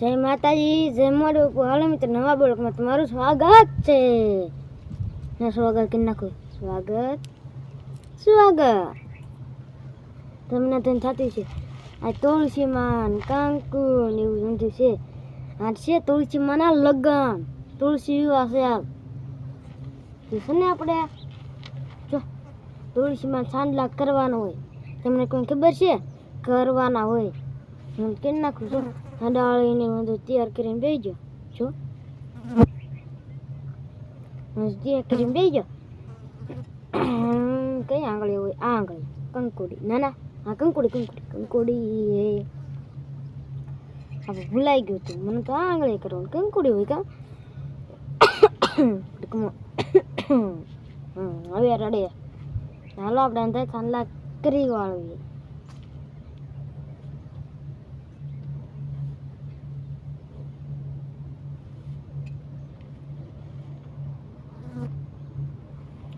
જય માતાજી, જય મોડું હાલો મિત્ર, નવા બ્લોકમાં તમારું સ્વાગત છે. સ્વાગત કરી નાખું. સ્વાગત સ્વાગત. તમને તેને થતું છે આ તુલસીમાં ને કાંકુ એવું બધું છે આ છે તુલસીમાં ના લગ્ન. તુલસી વિવાહ છે આ. તે છે ને આપણે, જો તુલસીમાં સાંડલા કરવાનો હોય. તમને કોઈ ખબર છે? કરવાના હોય. હું કરી નાખું છું હડાળીને બધું તૈયાર કરીને બેસજો જો. તૈયાર કરીને બેસજો કઈ આંગળી હોય? આ આંગળી. કંકોડી. ના ના. હા કંકોડી કંકોડી. કંકોડી એ. હવે ભૂલાઈ ગયું હતું. મને તો આ આંગળી કરવાનું કંકોડી હોય કા? હવે રડે. હાલો આપણે અંદર ચાંદલા કરી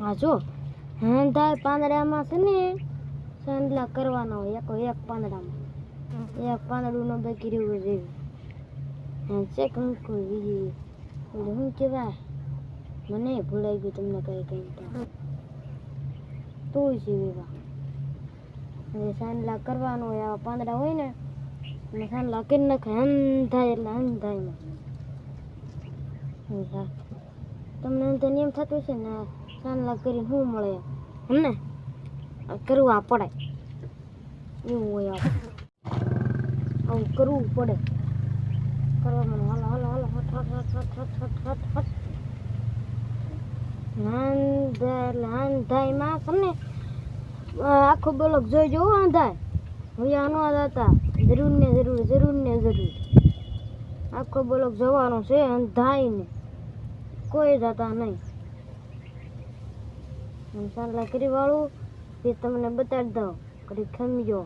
હા, જો. હંધાય પાંદડામાં છે ને સાંદલા કરવાના હોય, એક એક પાંદડામાં. એક પાંદડું બાકી રહ્યું જેવું. હા છે કંકુ બીજી. એટલે શું કહેવાય, મને ભૂલાઈ ગયું તમને કઈ કઈ તું છે વિવાહ. હવે સાંડલા કરવાનું હોય આવા પાંદડા હોય ને, અને સાંડલા કરી નાખે અંધાય એટલે અંધાયમાં અંધાય. તમને તો એમ થતું છે ને સાંડલા કરીને શું મળે? હમને? આ કરવા પડે. એવું હોય આવું કરવું પડે. કરવામાં હાલો હાલો હાલો, હટ હટ હટ હટ હટ હટ હટ હટ. તમને આખો બ્લોક જોઈ જોવો આંધાય. હવે આનો હતા. જરૂર ને જરૂર જરૂર ને જરૂર. આખો બ્લોક જવાનો છે અંધાય ને કોઈ જતા નહીં. હું સાંડલા કરી વાળું તે તમને બતાડી દઉં. કરી ખમજો.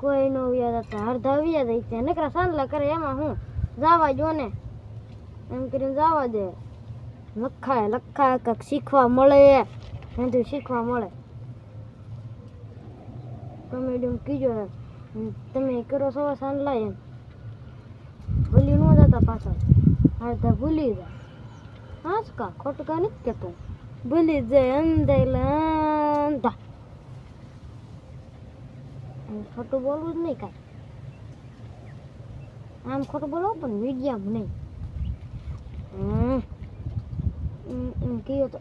કોઈ નો વ્યાજ હતા. અડધા વ્યાજ છે. નકરા સાંડલા કરે એમાં હું? જાવા જો ને. એમ કરીને જાવા દે. લખાય લખાય કંઈક શીખવા મળે. એનાથી શીખવા મળે. તમે એમ કીજો તમે કરો છો સાંડલા એમ. ભૂલી ન જતા પાછળ. અડધા ભૂલી જાય. હા જ કા ખોટું કા નથી કહેતો ભૂલી જાય અંધાયેલા ખોટું બોલવું જ નહીં કાંઈ આમ ખોટું બોલો પણ મીડિયામાં નહીં કયો તો.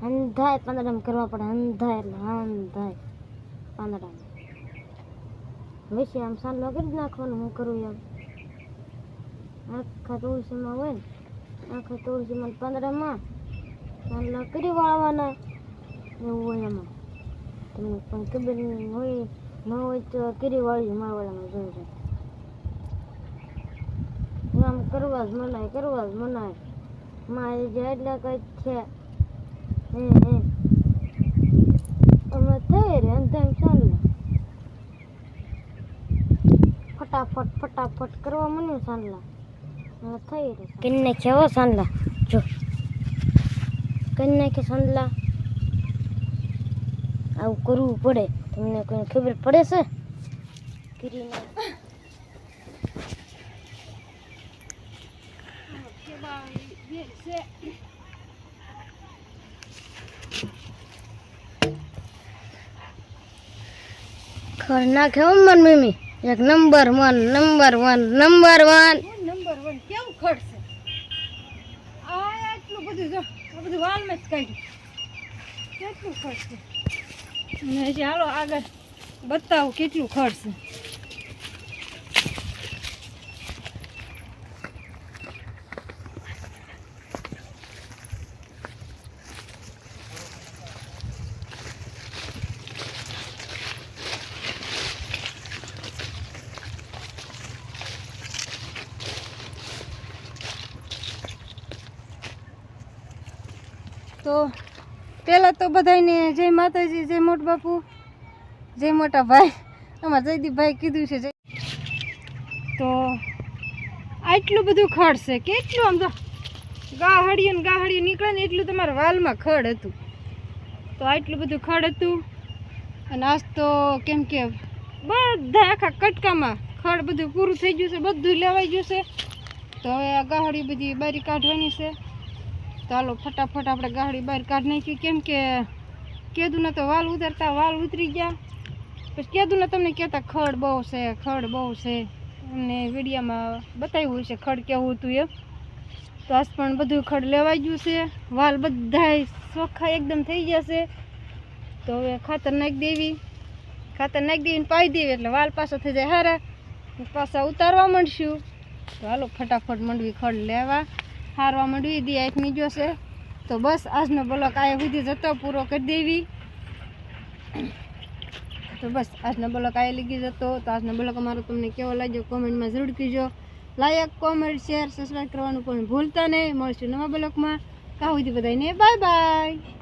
અંધાય પાંદડામાં કરવા પડે અંધાય એટલે અંધાય પાંદડામાં વૈસે આમ સાંડલો કરી જ નાખવાનું હું કરું એમ આખા તુલસીમાં હોય ને આખા તુલસીમાં પાંદડામાં સાંડલા કરી વાળવાના એવું હોય એમાં તમને પણ ખબર હોય ન હોય તો કીરી વાળી મારવાળામાં જોઈ જાય આમ કરવા જ મનાય કરવા જ મનાય મારે જે એટલે કંઈક છે હે હે અમે થઈ રે અંધાઈ ચાલે ફટાફટ ફટાફટ કરવા મને રે કિન્ને કેવો સાંડલા જો કિન્ને કે સાંડલા આવું કરવું પડે તમને કોઈ ખબર પડે છે કરીને ખર નાખે મન મમ્મી એક number one number one number one બધું જો. આ બધું વાલમાં જ કાઢ્યું. કેટલું ખડશે અને હજી હાલો આગળ બતાવું કેટલું ખડશે તો પહેલાં તો બધાને જય માતાજી, જય મોટ બાપુ, જય મોટા ભાઈ. અમારા જયદીપભાઈ કીધું છે જય. તો આટલું બધું ખડ છે કેટલું આમ તો ગાહડીયું ને ગાહડીયું નીકળે ને એટલું તમારા વાલમાં ખડ હતું. તો આટલું બધું ખડ હતું અને આજ તો કેમ કે બધા આખા કટકામાં ખડ બધું પૂરું થઈ ગયું છે, બધું લેવાઈ ગયું છે. તો હવે આ ગાહડી બધી બારી કાઢવાની છે. તો હાલો ફટાફટ આપણે ગાડી બહાર કાઢી નાખી. કેમ કે કેદું તો વાલ ઉતરતા વાલ ઉતરી ગયા. પછી કેદું તમને કહેતા, ખડ બહુ છે, ખડ બહુ છે. અમને વિડીયામાં બતાવ્યું છે, ખડ કેવું હતું એમ. તો આજ પણ બધું ખડ લેવાઈ ગયું છે. વાલ બધાય ચોખ્ખા એકદમ થઈ ગયા છે. તો હવે ખાતર નાખી દેવી. ખાતર નાખી દેવીને પાઈ દેવી, એટલે વાલ પાછો થઈ જાય હારા. પાછા ઉતારવા માંડશું. તો હાલો ફટાફટ મંડવી ખડ લેવા. હારવા માંડવી દી આઠમી જોશે તો બસ, આજનો બ્લોક આ સુધી જતો પૂરો કરી દેવી. તો બસ, આજનો બ્લોક આ લગી જતો તો આજનો બ્લોક અમારો તમને કેવો લાગ્યો, કોમેન્ટમાં જરૂર કીજો લાયક કોમેન્ટ શેર સબસ્ક્રાઈબ કરવાનું પણ ભૂલતા નહીં. મળશું નવા બ્લોકમાં ત્યાં સુધી બધાને બાય બાય